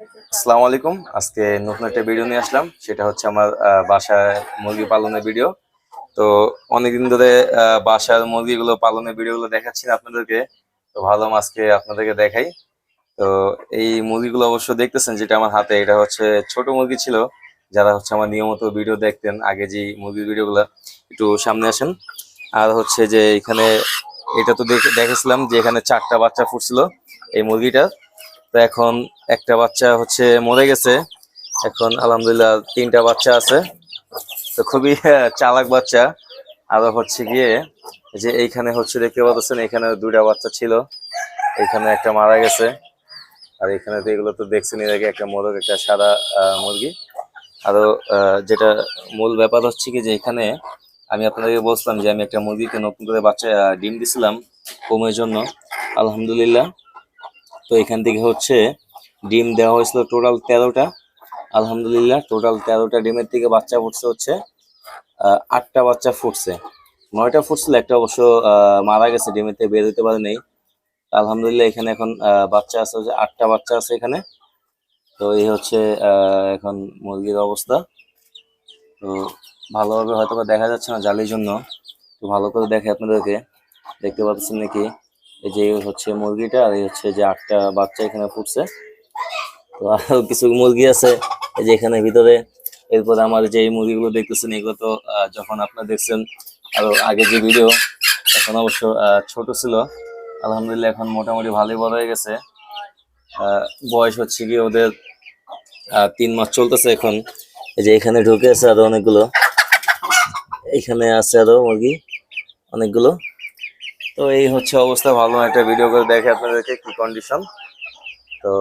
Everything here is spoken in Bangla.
আসসালামু আলাইকুম। আজকে নতুন একটা ভিডিও নিয়ে আসলাম। সেটা হচ্ছে আমার বাসায় মুরগি পালনের ভিডিও তো অনেকদিন ধরে বাসার মুরগিগুলো পালনের ভিডিওগুলো দেখাচ্ছি না আপনাদেরকে। তো ভালো আজকে আপনাদেরকে দেখাই। তো এই মুরগিগুলো অবশ্য দেখতেছেন যেটা আমার হাতে, এটা হচ্ছে ছোট মুরগি ছিল। যারা হচ্ছে আমার নিয়মিত ভিডিও দেখতেন, আগে যে মুরগির ভিডিওগুলো একটু সামনে আসেন। আর হচ্ছে যে এখানে, এটা তো দেখে- দেখেছিলাম যে এখানে চারটা বাচ্চা ফুটছিল এই মুরগিটার। এখন একটা বাচ্চা হচ্ছে মরে গেছে। এখন আলহামদুলিল্লাহ তিনটা বাচ্চা আছে। তো খুবই আহ, চালাক বাচ্চা। আরও হচ্ছে গিয়ে যে এইখানে হচ্ছে দেখতে পাচ্ছেন এখানে দুইটা বাচ্চা ছিল। এখানে একটা মারা গেছে। আর এখানে তো এগুলো তো দেখছেন এর আগে একটা মোরগ একটা সাদা মুরগি। আরও আহ, যেটা মূল ব্যাপার হচ্ছে কি যে এখানে আমি আপনাদেরকে বলছিলাম যে আমি একটা মুরগিকে নতুন করে বাচ্চা ডিম দিছিলাম কমের জন্য। আলহামদুলিল্লাহ। তো এখান থেকে হচ্ছে ডিম দেওয়া হয়েছিল টোটাল তেরোটা। আলহামদুলিল্লাহ টোটাল তেরোটা ডিমের থেকে বাচ্চা ফুটছে হচ্ছে আটটা বাচ্চা ফুটছে। নয়টা ফুটছিল, একটা অবশ্য মারা গেছে ডিমের থেকে বের হতে পারে নেই। আলহামদুলিল্লাহ, এখানে এখন বাচ্চা আছে হচ্ছে, আটটা বাচ্চা আছে এখানে। তো এই হচ্ছে এখন মুরগির অবস্থা। তো ভালোভাবে হয়তো দেখা যাচ্ছে না জালির জন্য। তো ভালো করে দেখে আপনাদেরকে, দেখতে পাচ্ছেন নাকি? এই যে হচ্ছে মুরগিটা আর এই হচ্ছে যে আটটা বাচ্চা এখানে ফুটছে তো আরও কিছু মুরগি আছে, এই যে এখানে ভিতরে। এরপর আমার যে মুরগিগুলো দেখতেছেন, এগুলো তো যখন আপনারা দেখছেন আরও আগে যে ভিডিও তখন অবশ্য ছোট ছিল। আলহামদুলিল্লাহ এখন মোটামুটি ভালোই বড় হয়ে গেছে। বয়স হচ্ছে কি ওদের তিন মাস চলতেছে এখন। এই যে এখানে ঢুকে আছে আরও অনেকগুলো। এখানে আছে আরও মুরগি, অনেকগুলো। তো এই হচ্ছে অবস্থা ভালো একটা ভিডিও করে দেখে আপনাদেরকে কি কন্ডিশন তো